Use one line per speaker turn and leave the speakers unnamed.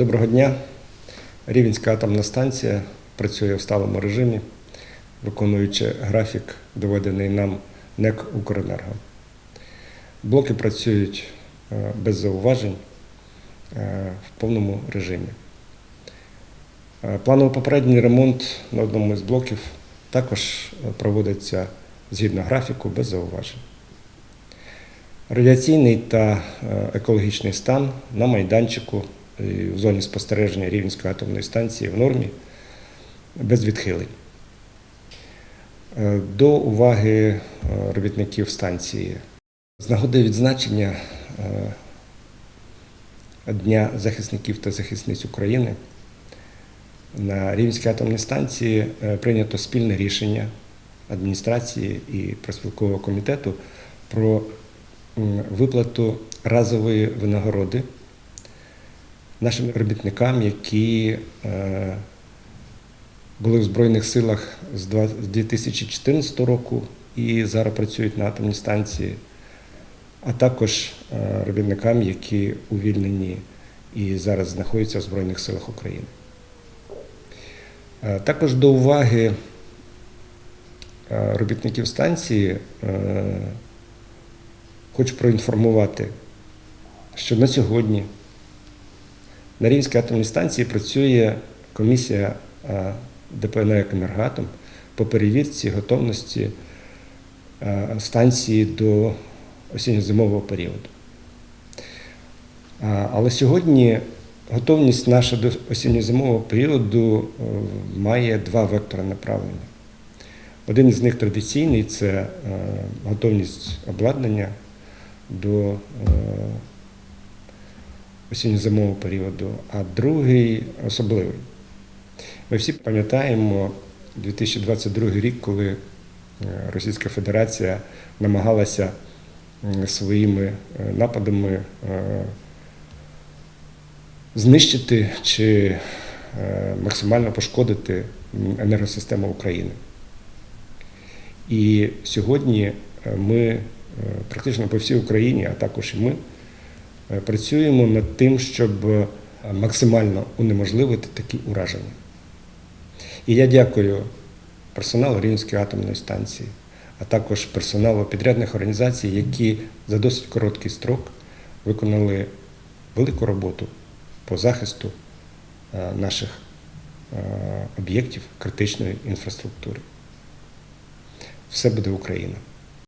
Доброго дня. Рівенська атомна станція працює в сталому режимі, виконуючи графік, доведений нам НЕК Укренерго. Блоки працюють е, без зауважень е, в повному режимі. Е, Планово-попередній ремонт на одному з блоків також проводиться згідно графіку без зауважень. Радіаційний та екологічний стан на майданчику в зоні спостереження Рівненської атомної станції в нормі без відхилень. Е, До уваги е, робітників станції з нагоди відзначення е, Дня захисників та захисниць України на Рівненській атомній станції прийнято спільне рішення адміністрації і проспілкового комітету про виплату разової винагороди нашим робітникам, які е, були в Збройних силах з 2014 року і зараз працюють на атомній станції, а також е, робітникам, які увільнені і зараз знаходяться в Збройних силах України. Е, Також до уваги робітників станції хочу проінформувати, що на сьогодні на Рівнській атомній станції працює комісія е, ДПНЕК по перевірці готовності е, станції до осінньо-зимового періоду. Але сьогодні готовність наша до осінньо-зимового періоду е, має два вектори направлення. Один із них традиційний це е, готовність обладнання до е, осінньо-зимового періоду, а другий особливий. Ми всі пам'ятаємо 2022 рік, коли е, Російська Федерація намагалася своїми е, нападами е, знищити чи максимально пошкодити енергосистему України. І сьогодні ми практично по всій Україні, а також і ми, працюємо над тим, щоб е, максимально унеможливити такі ураження. І я дякую персоналу Рівненської атомної станції, а також персоналу підрядних організацій, які за досить короткий строк виконали велику роботу по захисту е, наших е, об'єктів критичної інфраструктури. Все буде Україна.